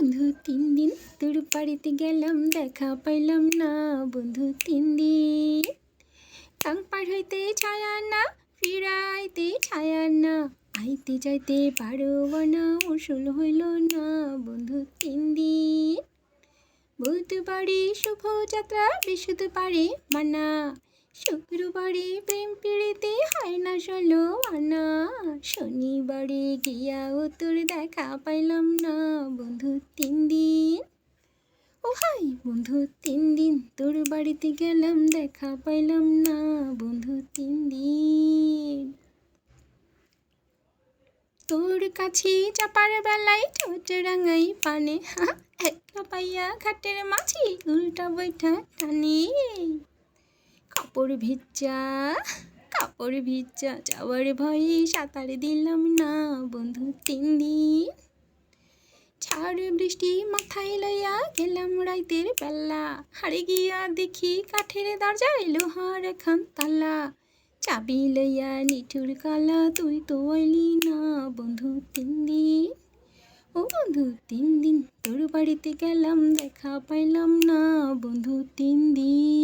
বন্ধু, তিন দিন তোর বাড়িতে গেলাম, দেখা পাইলাম না। বন্ধু, তিন দিন কাং পার হইতে ছায়া না, ফিরাইতে ছায়া না। আইতে যাইতে পারো না উসুল হইল না। বন্ধু, তিন দিন বুধবারে শুভ যাত্রা বৃহস্পতিবারে মানা। শুক্রবারে প্রেম পিড়িতে হয় না ষোলো আনা। শনিবারে গিয়া তোর দেখা পাইলাম না। বন্ধু তিন দিন। ও হাই, বন্ধু তিন দিন তোর বাড়িতে গেলাম, দেখা পাইলাম না। বন্ধু তিন দিন। তোর কাছে চাপার বেলায় ঠোঁট রাঙাই পানে। একটা পাইয়া ঘাটের মাঝি উল্টা বৈঠা টানে। কাপড় ভিজা কাপড় ভিজা, যাওয়ার ভয়ে সাঁতার দিলাম না বন্ধু তিন দিন। ঝড় বৃষ্টি মাথায় লইয়া গেলাম রাইতের বেলা। হারে গিয়া দেখি কাঠের দরজায় লোহার খান তালা। চাবি লইয়া নিঠুর কালা তুই তো আইলি না বন্ধু তিন দিন। ও বন্ধু তিন দিন তোর বাড়িতে গেলাম, দেখা পাইলাম না বন্ধু তিন দিন।